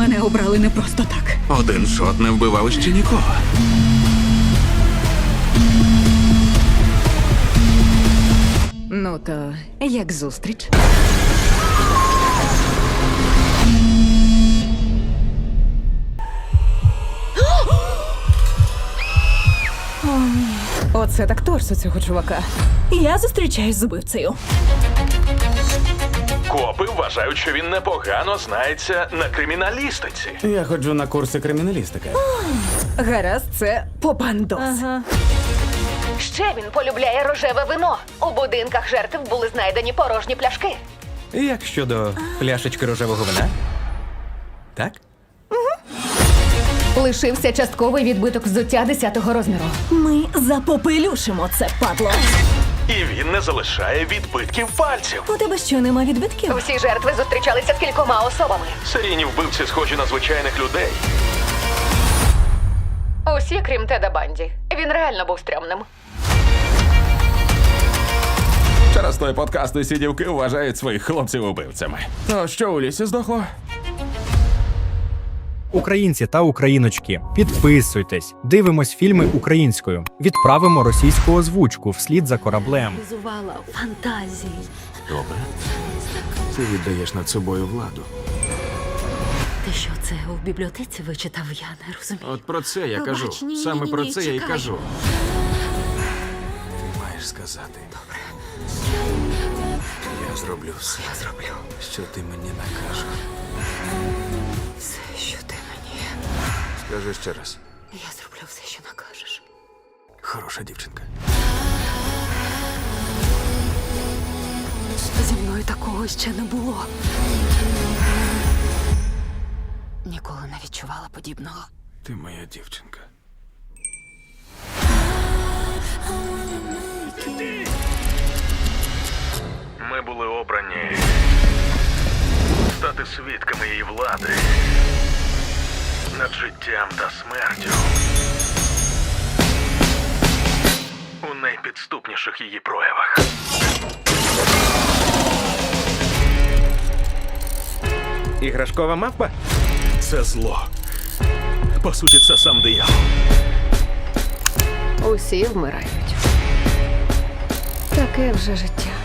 Мене обрали не просто так. Один шот не вбивав ще нікого. Ну то як зустріч? Оце так торс у цього чувака. Я зустрічаюсь з убивцею. Копи вважають, що він непогано знається на криміналістиці. Я ходжу на курси криміналістики. Гаразд, це попандос. Ще він полюбляє рожеве вино. У будинках жертв були знайдені порожні пляшки. Як щодо пляшечки рожевого вина? Так? Лишився частковий відбиток взуття 10-го розміру. Ми запопелюшимо це падло. І він не залишає відбитків пальців. У тебе що, нема відбитків? Всі жертви зустрічалися з кількома особами. Серійні вбивці схожі на звичайних людей. Усі, крім Теда Банді. Він реально був стрьомним. Через той подкаст усі дівки вважають своїх хлопців убивцями. Ну, що у лісі здохло? Українці та україночки, підписуйтесь, дивимось фільми українською, відправимо російську озвучку вслід за кораблем. Зувала фантазії. Добре. Ти віддаєш над собою владу. Ти що це у бібліотеці вичитав? Я не розумію. От про це я Пробач, кажу. ні, ні, Саме ні, про ні, це я й кажу. Ти маєш сказати. Добре. Я зроблю все. Я зроблю. Що ти мені накажеш. Скажи ще раз. Я зроблю все, що накажеш. Хороша дівчинка. Зі мною такого ще не було. Ніколи не відчувала подібного. Ти моя дівчинка. Ми були обрані стати свідками її влади над життям та смертю. У найпідступніших її проявах. Іграшкова мавпа? Це зло. По суті, це сам диявол. Усі вмирають. Таке вже життя.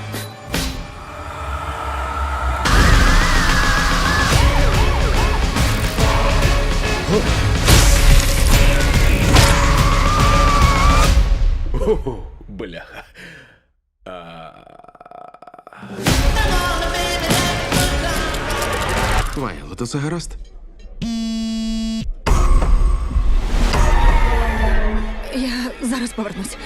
Бляха. Вайло, то це гаразд? Я зараз повернусь.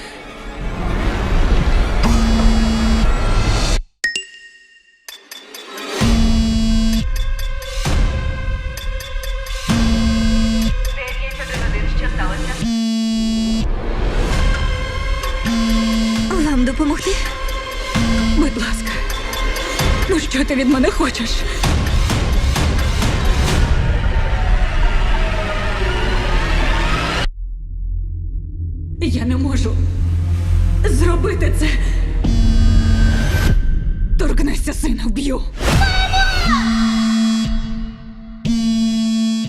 Ти від мене хочеш? Я не можу зробити це. Торкнешся сина, вб'ю.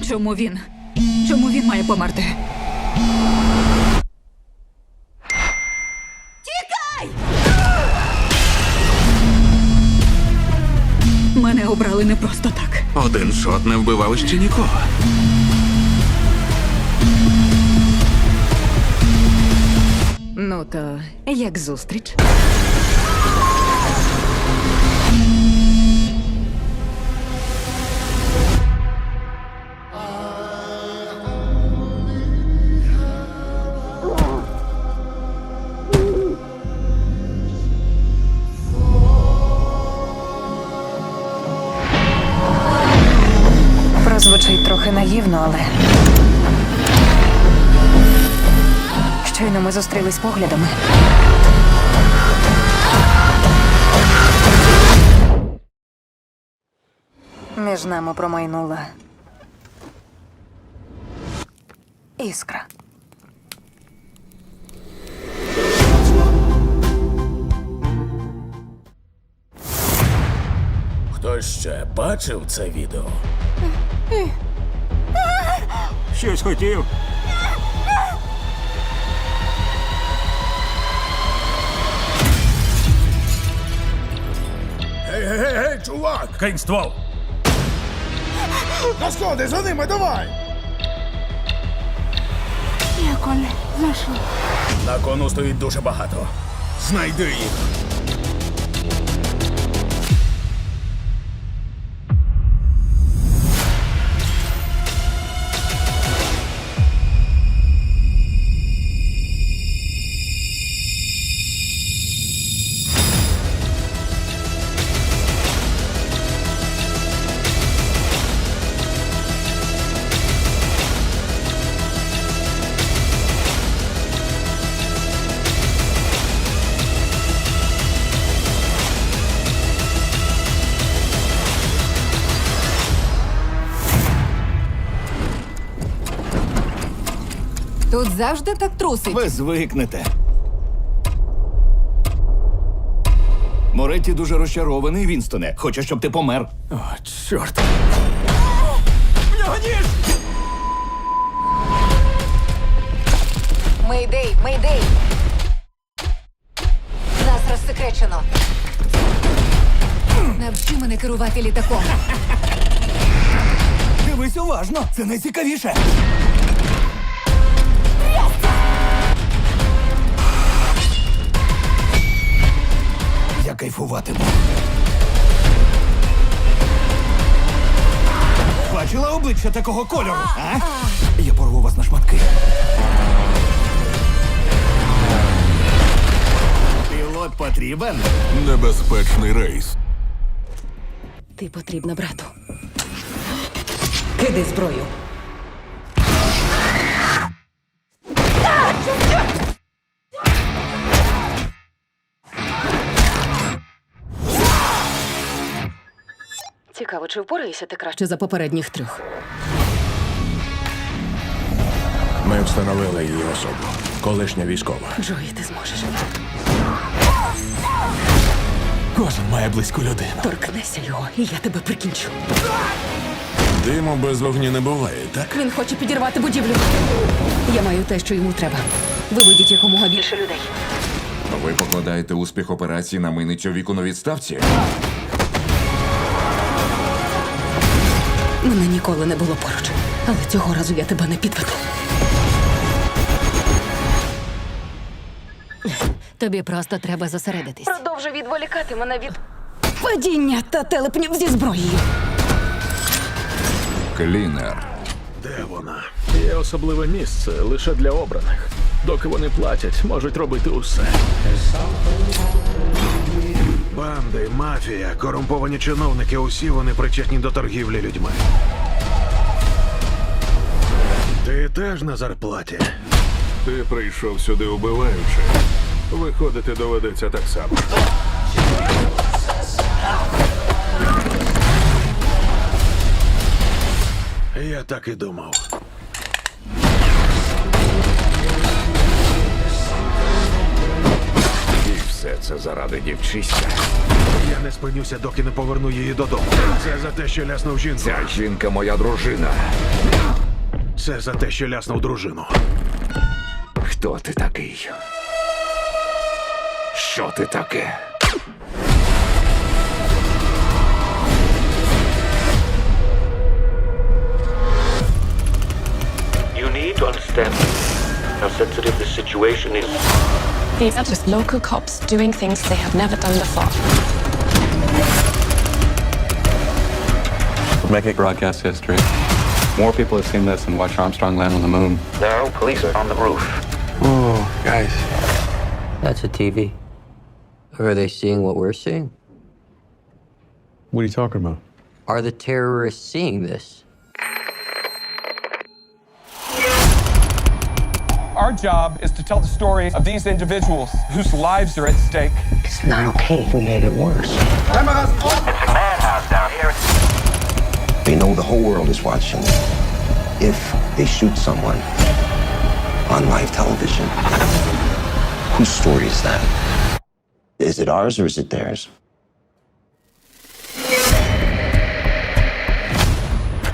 Чому він? Чому він має померти? Обрали не просто так. Один шот не вбивав ще нікого. Ну то як зустріч? Трохи наївно, але. Щойно ми зустрілись поглядами. Між нами промайнула іскра. Хтось ще бачив це відео? Щось хотів. Гей, гей, гей, гей, чувак! Кинь ствол. На сходи, за ними, давай! На кону стоїть дуже багато. Знайди їх. Завжди так трусить. Ви звикнете. Моретті дуже розчарований, Вінстоне. Хоче, щоб ти помер. О, чорт. Ніж! Мейдей, мейдей! Нас розсекречено. Навчи мене керувати літаком. Дивись уважно, це найцікавіше. Кайфуватиму. Бачила обличчя такого кольору, а? Я порву вас на шматки. Пілот потрібен? Небезпечний рейс. Ти потрібна брату. Кидай зброю. Цікаво, чи впораєшся ти краще за попередніх трьох? Ми встановили її особу. Колишня військова. Джої, ти зможеш. Кожен має близьку людину. Торкнися його, і я тебе прикінчу. Диму без вогню не буває, так? Він хоче підірвати будівлю. Я маю те, що йому треба. Виведіть якомога більше людей. Ви покладаєте успіх операції на мийницю віку на відставці? Мене ніколи не було поруч. Але цього разу я тебе не підведу. Тобі просто треба зосередитись. Продовжуй відволікати мене від Падіння та телепнів зі зброєю. Клінер. Де вона? Є особливе місце лише для обраних. Доки вони платять, можуть робити усе. Банди, мафія, корумповані чиновники, усі вони причетні до торгівлі людьми. Ти теж на зарплаті. Ти прийшов сюди убиваючи. Виходити доведеться так само. Я так і думав. Все це заради дівчиська. Я не спинюся, доки не поверну її додому. Це за те, що ляснув жінку. Ця жінка моя дружина. Це за те, що ляснув дружину. Хто ти такий? Що ти таке? You need to understand how sensitive this situation is. These are just local cops doing things they have never done before. Make it broadcast history. More people have seen this than watch Armstrong land on the moon. Now, police are on the roof. Oh, guys. That's a TV. Are they seeing what we're seeing? What are you talking about? Are the terrorists seeing this? Our job is to tell the story of these individuals whose lives are at stake. It's not okay if we made it worse. It's a madhouse down here. They know the whole world is watching. If they shoot someone on live television, whose story is that? Is it ours or is it theirs?